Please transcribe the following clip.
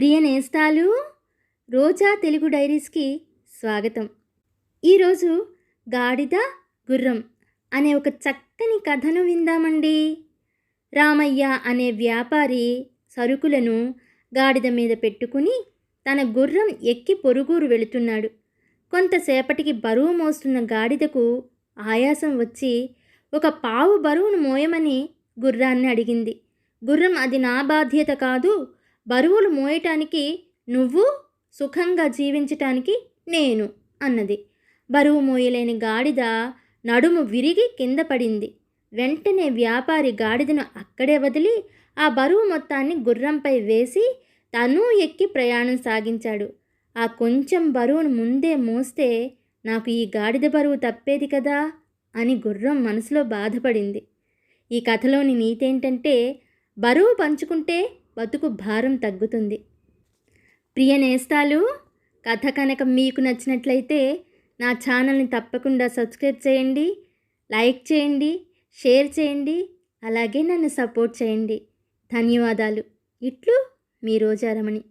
ప్రియ నేస్తాలు రోజా తెలుగు డైరీస్కి స్వాగతం. ఈరోజు గాడిద గుర్రం అనే ఒక చక్కని కథను విందామండి. రామయ్య అనే వ్యాపారి సరుకులను గాడిద మీద పెట్టుకుని తన గుర్రం ఎక్కి పొరుగురు వెళుతున్నాడు. కొంతసేపటికి బరువు మోస్తున్న గాడిదకు ఆయాసం వచ్చి ఒక పావు బరువును మోయమని గుర్రాన్ని అడిగింది. గుర్రం అది నా బాధ్యత కాదు బరువులు మోయటానికి నువ్వు సుఖంగా జీవించటానికి నేను అన్నది. బరువు మోయలేని గాడిద నడుము విరిగి కింద పడింది. వెంటనే వ్యాపారి గాడిదను అక్కడే వదిలి ఆ బరువు మొత్తాన్ని గుర్రంపై వేసి తను ఎక్కి ప్రయాణం సాగించాడు. ఆ కొంచెం బరువును ముందే మోస్తే నాకు ఈ గాడిద బరువు తప్పేది కదా అని గుర్రం మనసులో బాధపడింది. ఈ కథలోని నీతేంటంటే బరువు పంచుకుంటే బతుకు భారం తగ్గుతుంది. ప్రియ నేస్తాలు కథ కనుక మీకు నచ్చినట్లయితే నా ఛానల్ని తప్పకుండా సబ్స్క్రైబ్ చేయండి లైక్ చేయండి షేర్ చేయండి అలాగే నన్ను సపోర్ట్ చేయండి. ధన్యవాదాలు. ఇట్లు మీ రోజారమణి